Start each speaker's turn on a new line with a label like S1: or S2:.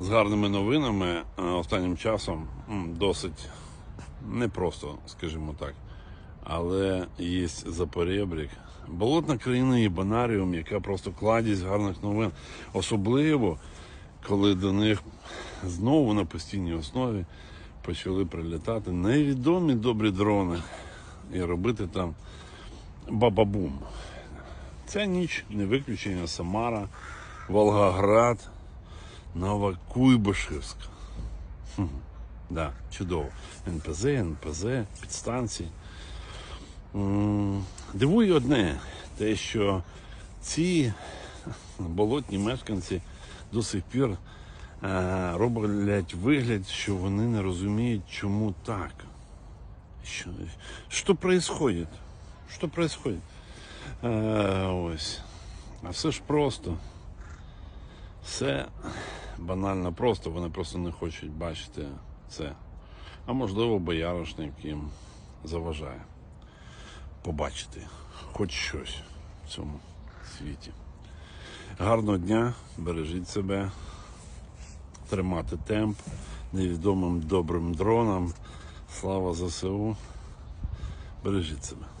S1: з гарними новинами е, останнім часом досить непросто, скажімо так. Але є запорєбрік. Болотна країна і банаріум, яка просто кладість гарних новин. Особливо, коли до них знову на постійній основі почали прилітати невідомі добрі дрони і робити там бабабум. Ця ніч не виключення Самара, Волгоград, Новокуйбишевськ. Хм, да, чудово. НПЗ, НПЗ, підстанції. М, Дивує одне, те, що ці болотні мешканці до сих пір е, роблять вигляд, що вони не розуміють, чому так. Що, що? Що происходит? Е, ось. А все ж просто. Все банально просто, вони просто не хочуть бачити це. А можливо, бояришник їм заважає побачити хоч щось в цьому світі. Гарного дня, бережіть себе, тримати темп невідомим добрим дронам. Слава ЗСУ. Бережіть себе.